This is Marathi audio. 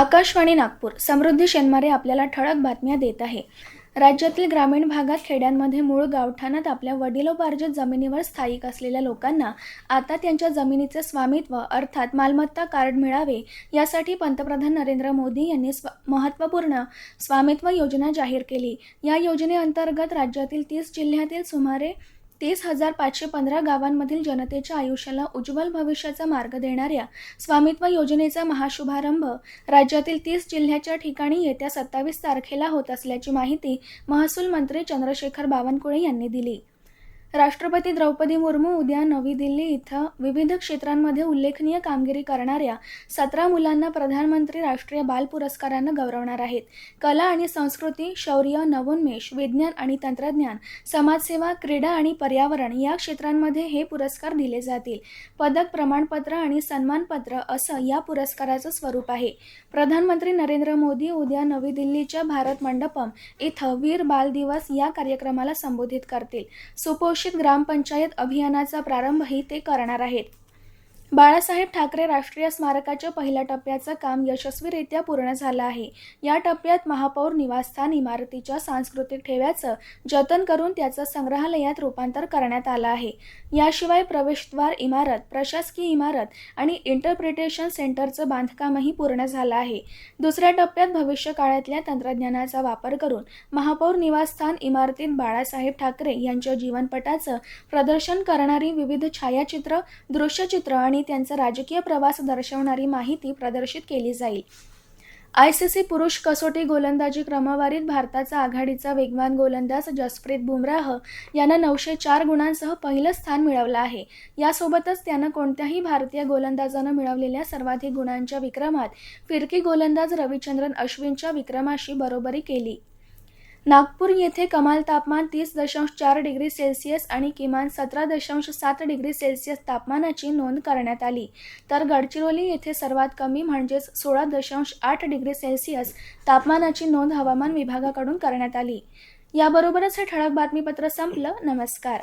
आकाशवाणी नागपूर समृद्धी शेनमारे आपल्याला ठळक बातम्या देत आहे. राज्यातील ग्रामीण भागात खेड्यांमध्ये मूळ गावठाणात आपल्या वडिलोपार्जित जमिनीवर स्थायिक असलेल्या लोकांना आता त्यांच्या जमिनीचे स्वामित्व अर्थात मालमत्ता कार्ड मिळावे यासाठी पंतप्रधान नरेंद्र मोदी यांनी स्व महत्त्वपूर्ण स्वामित्व योजना जाहीर केली. या योजनेअंतर्गत राज्यातील तीस जिल्ह्यातील सुमारे तीस हजार पाचशे पंधरा गावांमधील जनतेच्या आयुष्याला उज्ज्वल भविष्याचा मार्ग देणाऱ्या स्वामित्व योजनेचा महाशुभारंभ राज्यातील तीस जिल्ह्याच्या ठिकाणी येत्या सत्तावीस तारखेला होत असल्याची माहिती महसूल मंत्री चंद्रशेखर बावनकुळे यांनी दिली. राष्ट्रपती द्रौपदी मुर्मू उद्या नवी दिल्ली इथं विविध क्षेत्रांमध्ये उल्लेखनीय कामगिरी करणाऱ्या सतरा मुलांना प्रधानमंत्री राष्ट्रीय बाल पुरस्कारानं गौरवणार आहेत. कला आणि संस्कृती शौर्य नवोन्मेष विज्ञान आणि तंत्रज्ञान समाजसेवा क्रीडा आणि पर्यावरण या क्षेत्रांमध्ये हे पुरस्कार दिले जातील. पदक प्रमाणपत्र आणि सन्मानपत्र असं या पुरस्काराचं स्वरूप आहे. प्रधानमंत्री नरेंद्र मोदी उद्या नवी दिल्लीच्या भारत मंडपम इथं वीर बाल दिवस या कार्यक्रमाला संबोधित करतील. सुपोष सुपोषित ग्रामपंचायत अभियानाचा प्रारंभही ते करणार आहेत. बाळासाहेब ठाकरे राष्ट्रीय स्मारकाच्या पहिल्या टप्प्याचं काम यशस्वीरित्या पूर्ण झालं आहे. या टप्प्यात महापौर निवासस्थान इमारतीच्या सांस्कृतिक ठेव्याचं जतन करून त्याचं संग्रहालयात रूपांतर करण्यात आलं आहे. याशिवाय प्रवेशद्वार इमारत प्रशासकीय इमारत आणि इंटरप्रिटेशन सेंटरचं बांधकामही पूर्ण झालं आहे. दुसऱ्या टप्प्यात भविष्य काळातल्या तंत्रज्ञानाचा वापर करून महापौर निवासस्थान इमारतीत बाळासाहेब ठाकरे यांच्या जीवनपटाचं प्रदर्शन करणारी विविध छायाचित्र दृश्यचित्र आणि आणि त्यांचा राजकीय प्रवास दर्शवणारी माहिती प्रदर्शित केली जाईल. आय सी सी पुरुष कसोटी गोलंदाजी क्रमवारीत भारताचा आघाडीचा वेगवान गोलंदाज जसप्रीत बुमराह यानं नऊशे चार गुणांसह पहिलं स्थान मिळवलं आहे. यासोबतच त्यानं कोणत्याही भारतीय गोलंदाजानं मिळवलेल्या सर्वाधिक गुणांच्या विक्रमात फिरकी गोलंदाज रविचंद्रन अश्विनच्या विक्रमाशी बरोबरी केली. नागपूर येथे कमाल तापमान तीस दशांश चार डिग्री सेल्सिअस आणि किमान सतरा दशांश सात डिग्री सेल्सिअस तापमानाची नोंद करण्यात आली. तर गडचिरोली येथे सर्वात कमी म्हणजेच सोळा दशांश आठ डिग्री सेल्सिअस तापमानाची नोंद हवामान विभागाकडून करण्यात आली. याबरोबरच हे ठळक बातमीपत्र संपलं. नमस्कार.